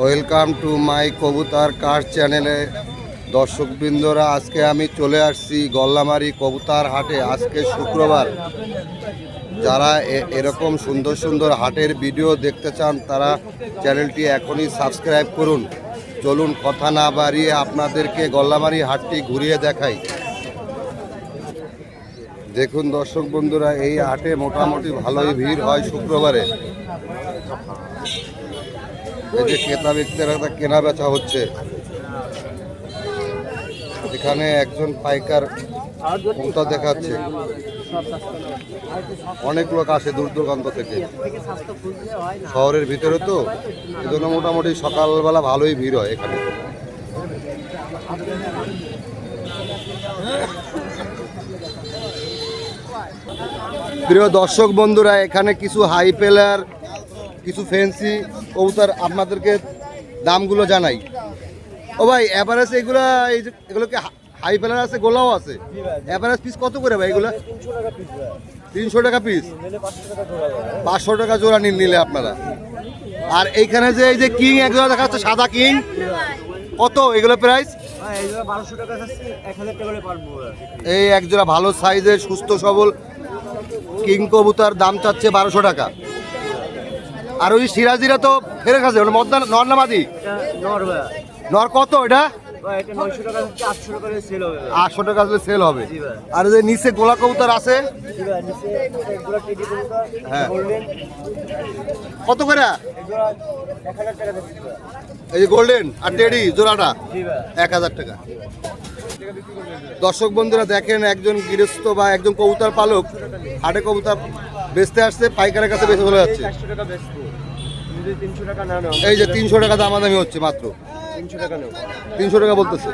Welcome to my কবুতর কার চ্যানেলে দর্শকবৃন্দরা, আজকে আমি চলে আসছি গল্লামারি কবুতর হাটে। আজকে শুক্রবার। যারা এরকম সুন্দর সুন্দর হাটের ভিডিও দেখতে চান, তারা চ্যানেলটি এখনই সাবস্ক্রাইব করুন। চলুন, কথা না বাড়িয়ে আপনাদেরকে গল্লামারি হাটটি ঘুরিয়ে দেখাই। দেখুন দর্শক বন্ধুরা এই হাটে মোটামুটি ভালোই ভিড় হয় শুক্রবারে। যে ক্রেতা ব্যক্তিরা কেনা বেচা হচ্ছে। এখানে একজন পাইকার কবুতর দেখাচ্ছে। অনেক লোক আসে দূর দূরান্ত থেকে। শহরের ভিতরে তো, এই জন্য মোটামুটি সকালবেলা ভালোই ভিড় হয় এখানে। প্রিয় দর্শক বন্ধুরা, এখানে কিছু হাই পেলার কিছু ফ্যান্সি কবুতর আপনাদেরকে দামগুলো জানাই। ও ভাই অ্যাভারেজ এগুলা এই যে এগুলোকে হাই পেলার আছে গোলাও আছে? অ্যাভারেজ পিস কত করে ভাই এগুলো? তিনশো টাকা পিস পাঁচশো টাকা জোড়া নিন নিলে আপনারা। আর এইখানে যে এই যে কিং এক জোড়া দেখা যাচ্ছে সাদা কিং কত এগুলো প্রাইস এই একজোড়া ভালো সাইজের সুস্থ সবল কিং কবুতার দাম চাচ্ছে বারোশো টাকা। আর ওই সিরাজিরা তো ফেরে খাচ্ছে ওটা মদ্দা নর নর কত এটা? আটশো টাকা আসলে সেল হবে। আর যে নিচে গোলা কবুতর আছে? হ্যাঁ। গোল্ডেন। কত করে। এই যে গোল্ডেন আর টেডি জোড়াটা? এক হাজার টাকা। দর্শক বন্ধুরা দেখেন একজন গৃহস্থ বা একজন কবুতর পালক হাটে কবুতর বেচতে আসছে পাইকারের কাছে বেঁচে চলে যাচ্ছে। এই যে তিনশো টাকা দামাদামি হচ্ছে মাত্র। তিনশো টাকা বলতেছে।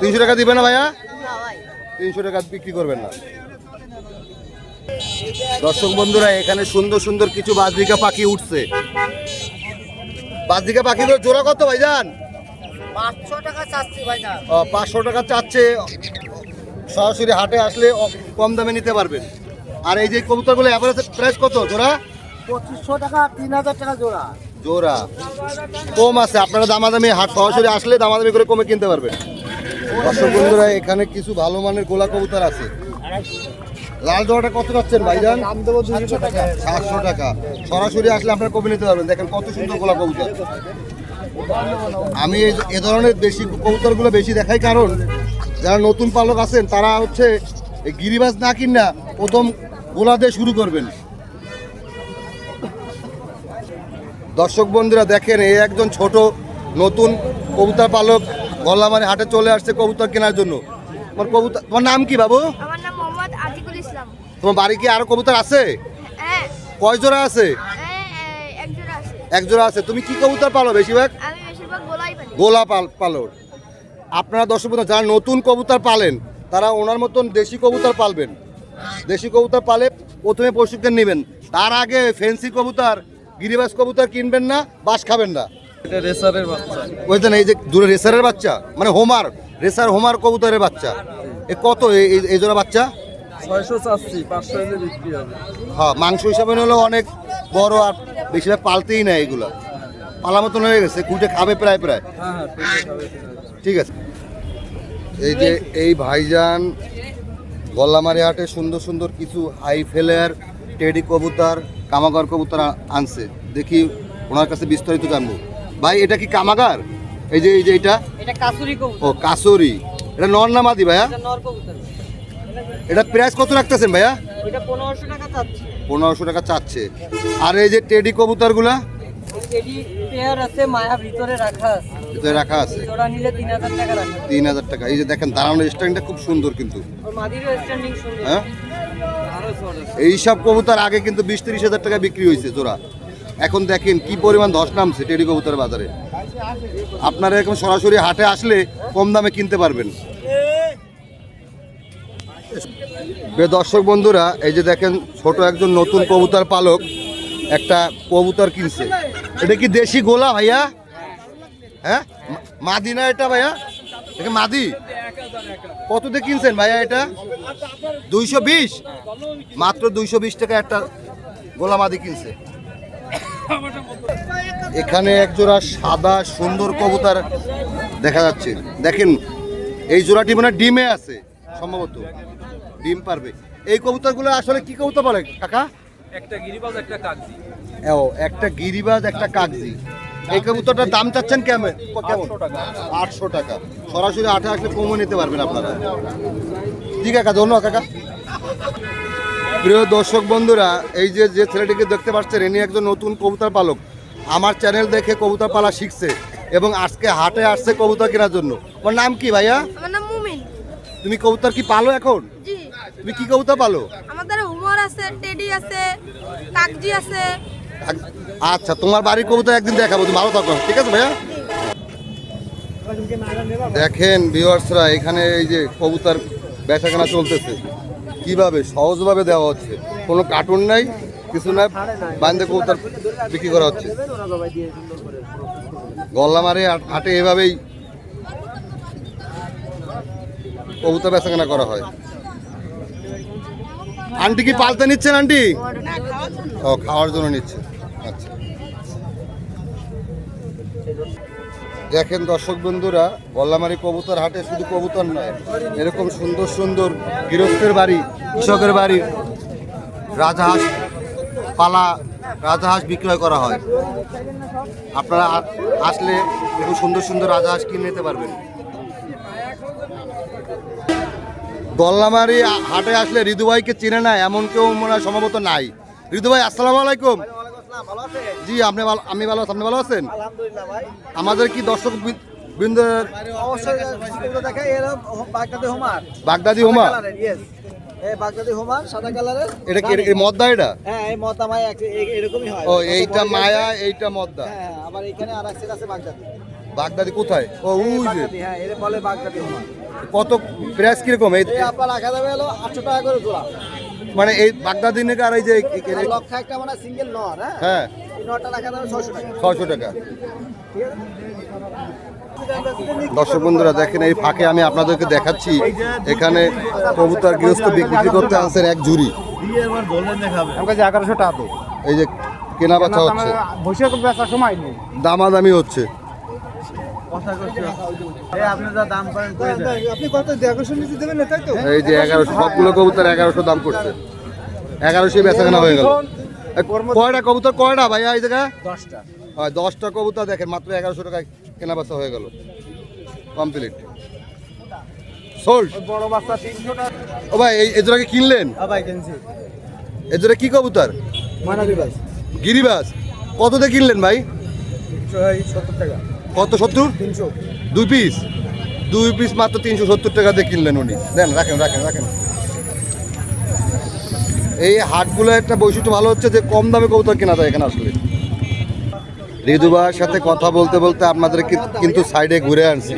তিনশো টাকা দিবে না ভাইয়া? তিনশো টাকা বিক্রি করবেন না। দর্শক বন্ধুরা এখানে সুন্দর সুন্দর কিছু বাজরিকা পাখি উঠছে। বাজরিকা পাখিগুলো জোড়া কত ভাইজান? পাঁচশো টাকা চাচ্ছি সরাসরি হাটে আসলে কম দামে নিতে পারবেন। আর এই যে কবুতরগুলো অ্যাভারেজ প্রাইস কত? জোড়া? পঁচিশশো টাকা তিন হাজার টাকা জোড়া। জোড়া। কম আছে। আপনারা দামাদামি হাট সরাসরি আসলে দামাদামি করে কমে কিনতে পারবেন। দর্শক বন্ধুরা এখানে কিছু ভালো মানের গোলা কবুতর আছে। লাল জোড়াটা কত যাচ্ছেন ভাইজান? সাতশো টাকা। সরাসরি আসলে আপনারা কমে নিতে পারবেন। দেখেন কত সুন্দর গোলা কবুতর। আমি এ ধরনের দেশি কবুতরগুলো বেশি দেখাই কারণ যারা নতুন পালক আছেন তারা হচ্ছে এই গিরিবাজ না কিনা প্রথম গোলা দিয়ে শুরু করবেন। দর্শক বন্ধুরা দেখেন এই একজন ছোট নতুন কবুতর পালক গল্লামারি হাটে চলে আসছে কবুতর কেনার জন্য। তোমার কবুতর তোমার নাম কি বাবু? আমার নাম মোহাম্মদ আতিকুল ইসলাম। তোমার বাড়ি কি আরও কবুতর আছে? হ্যাঁ। কয় জোড়া আছে? হ্যাঁ, একজন আছে। এক জোড়া আছে। তুমি কি কবুতর পালো বেশিরভাগ? গোলা পাল পালো আপনারা দর্শক যারা নতুন কবুতর পালেন তারা ওনার মতন দেশি কবুতর পালবেন। দেশি কবুতর পালে প্রথমে প্রশিক্ষণ নেবেন। তার আগে ফেন্সি কবুতর গিরিবাস কবুতর কিনবেন না বাস খাবেন না। এটা রেসারের বাচ্চা। বুঝলেন এই যে দূরে রেসারের বাচ্চা মানে হোমার রেসার হোমার কবুতরের বাচ্চা। এ কত এই- জোড়া বাচ্চা? ছয়শো চাচ্ছি পাঁচশো বিক্রি হবে। হ্যাঁ মাংস হিসাবে হলেও অনেক বড় আর বেশিরভাগ পালতেই না এগুলা। পালা মতন হয়ে গেছে কুটে খাবে প্রায় প্রায়। হ্যাঁ হ্যাঁ খাবে ঠিক আছে। এই যে এই ভাইজান গল্লামারি হাটে সুন্দর সুন্দর কিছু হাই ফেলের টেডি কবুতর কামাগার কবুতর আনছে। দেখি ওনার কাছে বিস্তারিত জানব। ভাই এটা কি কামাগার? এই যে এই যে এটা? এটা কাসুরি ও কবুতর এটা নর না মাদি ভাইয়া? এটা নর কবুতর। এটা প্রাইস কত রাখতেছেন ভাইয়া? এটা পনেরোশো টাকা চাচ্ছি। পনেরোশো টাকা চাচ্ছে। আর এই যে টেডি কবুতরগুলা? পেয়ার আছে মায়া ভিতরে রাখা আছে। এটা রাখা আছে? জোড়া নিলে তিন হাজার টাকা রাখা এই যে দেখেন দাঁড়ানোর স্ট্যান্ডটা খুব সুন্দর কিন্তু। মাদিরও স্ট্যান্ডিং সুন্দর। হ্যাঁ? এই সব কবুতর আগে কিন্তু বিশ তিরিশ হাজার টাকা বিক্রি হয়েছে জোড়া। এখন দেখেন কি পরিমাণ ধস নামছে টেডি কবুতর বাজারে। আপনারা এখন সরাসরি হাটে আসলে কম দামে কিনতে পারবেন। দর্শক বন্ধুরা এই যে দেখেন ছোট একজন নতুন কবুতর পালক। একটা কবুতর কিনছে। এটা কি দেশি গোলা ভাইয়া? হ্যাঁ? মাদি না এটা ভাইয়া? এটা মাদি? কত দিয়ে কিনছেন ভাইয়া এটা? দুইশো বিশ? মাত্র দুইশো বিশ টাকা একটা গোলা মাদি কিনছে। এখানে এক জোড়া সাদা সুন্দর কবুতর দেখা যাচ্ছে। দেখেন, এই জোড়াটি মানে ডিমে আছে, সম্ভবত। ডিম পারবে। এই কবুতরগুলো আসলে কি কবুতর বলে, কাকা? একটা গিরিবাজ একটা কাগজি ও একটা গিরিবাজ একটা কাগজি এই কবুতরটার দাম চাচ্ছেন কেমন? কেমন? আটশো টাকা। সরাসরি আঠে আসলে কমে নিতে পারবেন আপনারা। জি কাকা ধন্যবাদ কাকা। প্রিয় দর্শক বন্ধুরা এই যে যে ছেলেটিকে দেখতে পাচ্ছেন ইনি একজন নতুন কবুতর পালক। আমার চ্যানেল দেখে কবুতর পালা শিখছে এবং আজকে হাটে আসছে কবুতর কেনার জন্য। ওর নাম কি ভাইয়া? আমার নাম মুমিন। তুমি কবুতর কি পালো এখন? তুমি কি কবুতর পালো? আছে, টেডি আছে কাকজি আছে। আচ্ছা তোমার বাড়ির কবুতর একদিন দেখাবো, তুমি ভালো থাকো, ঠিক আছে ভাইয়া? দেখেন ভিউয়ার্সরা, এখানে এই যে কবুতর বেচাকেনা চলতেছে। কীভাবে, সহজভাবে দেওয়া হচ্ছে? কোনো কার্টুন নাই, কিছু নাই বান্ধে কবুতর বিক্রি করা হচ্ছে। গল্লা মারে হাট- হাটে এভাবেই কবুতর বেচাকেনা করা হয়। আন্টি কি পালতে নিচ্ছেন আন্টি? ও খাওয়ার জন্য নিচ্ছে। আচ্ছা। দেখেন দর্শক বন্ধুরা গল্লামারি কবুতর হাটে শুধু কবুতর নয় এরকম সুন্দর সুন্দর গৃহস্থের বাড়ি কৃষকের বাড়ি রাজহাঁস পালা রাজহাঁস বিক্রয় করা হয়। আপনারা আসলে এরকম সুন্দর সুন্দর রাজহাঁস কিনে নিতে পারবেন। গল্লামারি হাটে আসলে ঋদু ভাইকে চেনে না এমন কেউ মনে হয় সম্ভবত নাই। ঋদু ভাই আসসালামু আলাইকুম। জি আপনি ভালো আমি ভালো আছি আপনি ভালো আছেন? আমাদের কি দর্শক বৃন্দের বাগদাদি হোমার এটা কি মদ্দা এটা? হ্যাঁ এই মতামায় এরকমই হয়। ও এইটা মায়া এইটা মদ্দা। হ্যাঁ হ্যাঁ, আবার এখানে আর আছে বাগদাদি। বাগদাদি কোথায়? ও উই যে। হ্যাঁ কত প্রাইস কীরকম? এই এই আপনার রাখা যাবে হলো আটশো টাকা করে জোড়া। মানে এই বাগদাদি নাকি আর এই যে লক্ষ একটা মানে সিঙ্গেল নর হ্যাঁ? হ্যাঁ। এই নরটা রাখা যাবে ছয়শো টাকা। ছয়শো টাকা। দর্শক বন্ধুরা দেখেন এই ফাঁকে আমি আপনাদেরকে দেখাচ্ছি এখানে কবুতর গৃহস্থ বিক্রি করতে আসেন এক জুড়ি আমার কাছে এগারোশো টাকা এই যে কেনা বেচা হচ্ছে। বেচার সময় দামাদামি হচ্ছে। এই যে এগারোশো সবগুলো কবুতর এগারোশো দাম করছে। এগারোশো বেচা কেনা হয়ে গেল। এ, কয়টা কবুতর কয়টা ভাইয়া এই জায়গা দশটা। হয় দশটা কবুতর দেখেন মাত্র এগারোশো টাকায় কেনা বেচা হয়ে গেল। কমপ্লিট। সোল্ড বড় বাচ্চা তিনশো টাকা। ও ভাই এই এজোড়াকে কিনলেন? ভাই কিনছি। এজোড়া কি কবুতর? দিবাস গিরিবাস। কততে কিনলেন ভাই? সত্তর টাকা। কত সত্তর? তিনশো। দুই পিস দুই পিস মাত্র তিনশো সত্তর টাকা দিয়ে কিনলেন উনি। দেন রাখেন রাখেন রাখেন। এই হাটগুলো একটা বৈশিষ্ট্য ভালো হচ্ছে যে কম দামে কবুতর কেনা যায় এখানে আসলে। ঋতুবার সাথে কথা বলতে বলতে আপনাদের কি- কিন্তু সাইডে ঘুরে আনছি।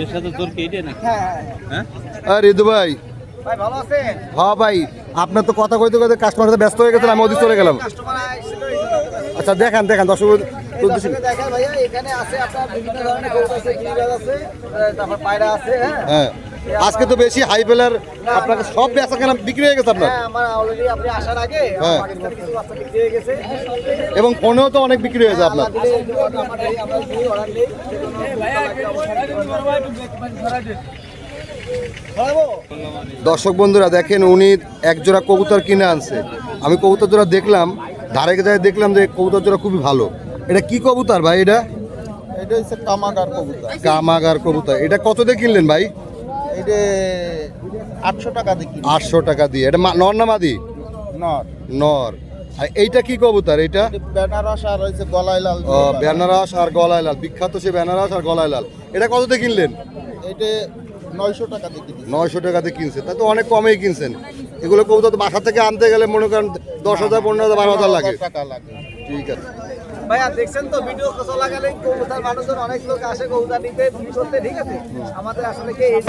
হ্যাঁ হ্যাঁ। ঋতু ভাই। ভাই হ্যাঁ ভাই আপনার তো কথা কইতে কইতে কাস্টমার সাথে ব্যস্ত হয়ে গেছেন আমি ওদিকে চলে গেলাম। আচ্ছা দেখান দেখান দর্শক এই ভাইয়া এখানে আছে আপনার বিভিন্ন ধরনের আছে আছে তারপর পায়রা আছে হ্যাঁ? হ্যাঁ। আজকে তো বেশি হাই পেলার আপনাকে সব বেচা কেনা বিক্রি হয়ে গেছে আপনার। হ্যাঁ হ্যাঁ। এবং ফোনেও তো অনেক বিক্রি হয়েছে আপনার? দর্শক বন্ধুরা দেখেন উনি এক জোড়া কবুতর কিনে আনছে। আমি কবুতর জোড়া দেখলাম ধারে যায় দেখলাম যে কবুতর জোড়া খুবই ভালো। এটা কি কবুতর ভাই এটা? এটা হচ্ছে কামাগার কবুতর। কামাগার কবুতর। এটা কত দিয়ে কিনলেন ভাই? এটা আটশো টাকা দেখি আটশো টাকা দিয়ে। এটা নর না মাদি? নর। নর। আর এইটা কি কবুতর এটা? বেনারস আর হয়েছে গলায় লাল ও, বেনারস আর গলায় লাল বিখ্যাত সে বেনারস আর গলায় লাল এটা কততে কিনলেন? এটা নয়শো টাকা দেখি নয়শো টাকাতে কিনছে। তা তো অনেক কমেই কিনছেন। এগুলো কবুতর বাসা থেকে আনতে গেলে মনে করেন দশ হাজার পনেরো হাজার বারো হাজার লাগে। টাকা লাগে। ঠিক আছে। ভাইয়া দেখছেন তো ভিডিও চলাকালে কবুতার মানুষজন অনেক লোক আসে কবুতার নিতে। বিক্রি করতে ঠিক আছে? আমাদের আসলে কি এই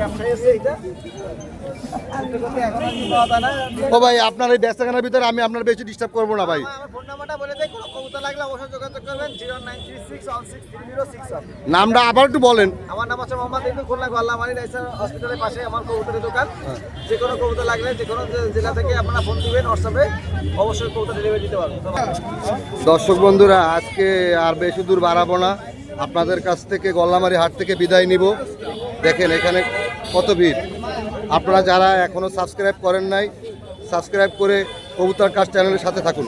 ব্যবসায়ী আছে না ও ভাই আপনার এই ব্যস্তখানার ভিতরে আমি আপনার বেশি ডিস্টার্ব করব না ভাই। নামটা আবার একটু বলেন। আমার নাম হচ্ছে মোহাম্মদ ইন্দু খুলনা গোল্লা মারি রাইসার হসপিটালের পাশে আমার কবুতরের দোকান। যে কোনো কবুতর লাগলে যে কোনো জেলা থেকে আপনারা ফোন দিবেন হোয়াটসঅ্যাপে অবশ্যই কবুতর ডেলিভারি দিতে পারব। দর্শক বন্ধুরা, আজকে আর বেশি দূর বাড়াবো না। আপনাদের কাছ থেকে গল্লামারি হাট থেকে বিদায় নিব। দেখেন এখানে কত ভিড়। আপনারা যারা এখনও সাবস্ক্রাইব করেন নাই, সাবস্ক্রাইব করে কবুতার কাজ চ্যানেলের সাথে থাকুন।